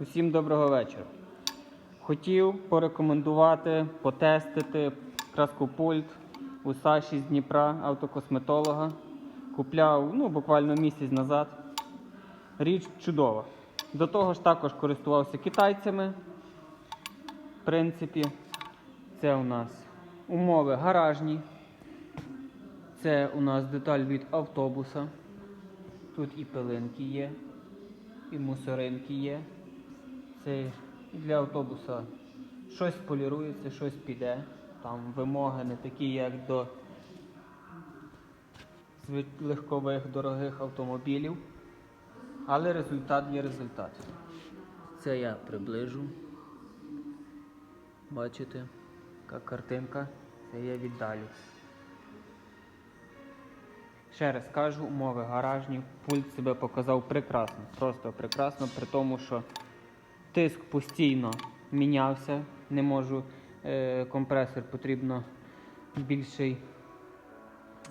Усім доброго вечора. Хотів порекомендувати, потестити краскопульт у Саші з Дніпра, автокосметолога. Купляв ну, буквально місяць назад. Річ чудова. До того ж також користувався китайцями. В принципі, це у нас умови гаражні. Це у нас деталь від автобуса. Тут і пилинки є, і мусоринки є. Це для автобуса щось полірується, щось піде. Там вимоги не такі, як до легкових дорогих автомобілів. Але результат є результат. Це я приближу. Бачите, яка картинка, це я віддалю. Ще раз кажу, умови гаражні, пульт себе показав прекрасно, просто прекрасно, при тому, що тиск постійно мінявся. Не можу, е, компресор потрібно більший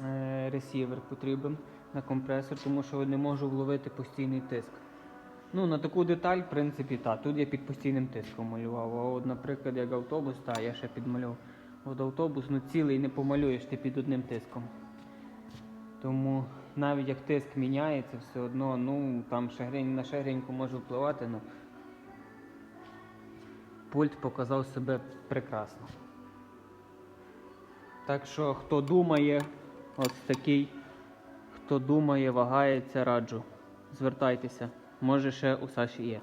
е, ресівер потрібен на компресор, тому що не можу вловити постійний тиск. Ну, на таку деталь, в принципі, так. Тут я під постійним тиском малював. А от, наприклад, як автобус, так, я ще підмалював. От автобус, ну цілий не помалюєш ти під одним тиском. Тому навіть як тиск міняється, все одно, ну там шагрень на шагреньку може впливати, але пульт показав себе прекрасно. Так що, хто думає, от такий, хто думає, вагається, раджу. Звертайтеся. Може ще у Саші є.